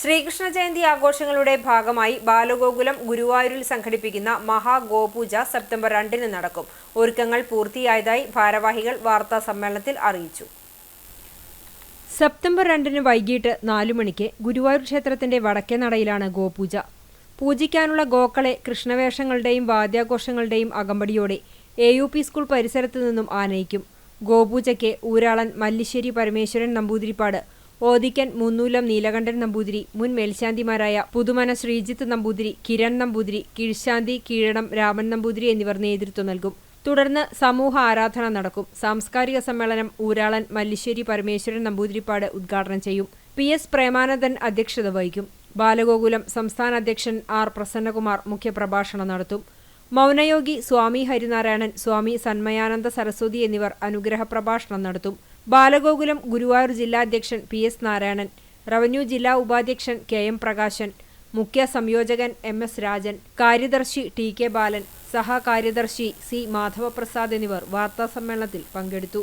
ശ്രീകൃഷ്ണ ജയന്തി ആഘോഷങ്ങളുടെ ഭാഗമായി ബാലഗോകുലം ഗുരുവായൂരിൽ സംഘടിപ്പിക്കുന്ന മഹാഗോപൂജ സെപ്റ്റംബർ രണ്ടിന് നടക്കും. ഒരുക്കങ്ങൾ പൂർത്തിയായതായി ഭാരവാഹികൾ വാർത്താ സമ്മേളനത്തിൽ അറിയിച്ചു. സെപ്റ്റംബർ രണ്ടിന് വൈകിട്ട് നാലു മണിക്ക് ഗുരുവായൂർ ക്ഷേത്രത്തിന്റെ വടക്കേ നടയിലാണ് ഗോപൂജ. പൂജിക്കാനുള്ള ഗോക്കളെ കൃഷ്ണവേഷങ്ങളുടെയും വാദ്യാഘോഷങ്ങളുടെയും അകമ്പടിയോടെ എ യു പി സ്കൂൾ പരിസരത്തു നിന്നും ആനയിക്കും. ഗോപൂജയ്ക്ക് ഊരാളൻ മല്ലിശ്ശേരി പരമേശ്വരൻ നമ്പൂതിരിപ്പാട് ഓദിക്കൻ മുന്നൂലം നീലകണ്ഠൻ നമ്പൂതിരി മുൻ മേൽശാന്തിമാരായ പുതുമന ശ്രീജിത്ത് നമ്പൂതിരി കിരൺ നമ്പൂതിരി കീഴ്ശാന്തി കീഴടം രാമൻ നമ്പൂതിരി എന്നിവർ നേതൃത്വം നൽകും. തുടർന്ന് സമൂഹ ആരാധന നടക്കും. സാംസ്കാരിക സമ്മേളനം ഊരാളൻ മല്ലിശ്ശേരി പരമേശ്വരൻ നമ്പൂതിരിപ്പാട് ഉദ്ഘാടനം ചെയ്യും. പി എസ് പ്രേമാനന്ദൻ അധ്യക്ഷത വഹിക്കും. ബാലഗോകുലം സംസ്ഥാന അധ്യക്ഷൻ ആർ പ്രസന്നകുമാർ മുഖ്യപ്രഭാഷണം നടത്തും. മൗനയോഗി സ്വാമി ഹരിനാരായണൻ സ്വാമി സന്മയാനന്ദ സരസ്വതി എന്നിവർ അനുഗ്രഹ പ്രഭാഷണം നടത്തും. ബാലഗോകുലം ഗുരുവായൂർ ജില്ലാധ്യക്ഷൻ പി എസ് നാരായണൻ റവന്യൂ ജില്ലാ ഉപാധ്യക്ഷൻ കെ എം പ്രകാശൻ മുഖ്യ സംയോജകൻ എം എസ് രാജൻ കാര്യദർശി ടി കെ ബാലൻ സഹകാര്യദർശി സി മാധവപ്രസാദ് എന്നിവർ വാർത്താസമ്മേളനത്തിൽ പങ്കെടുത്തു.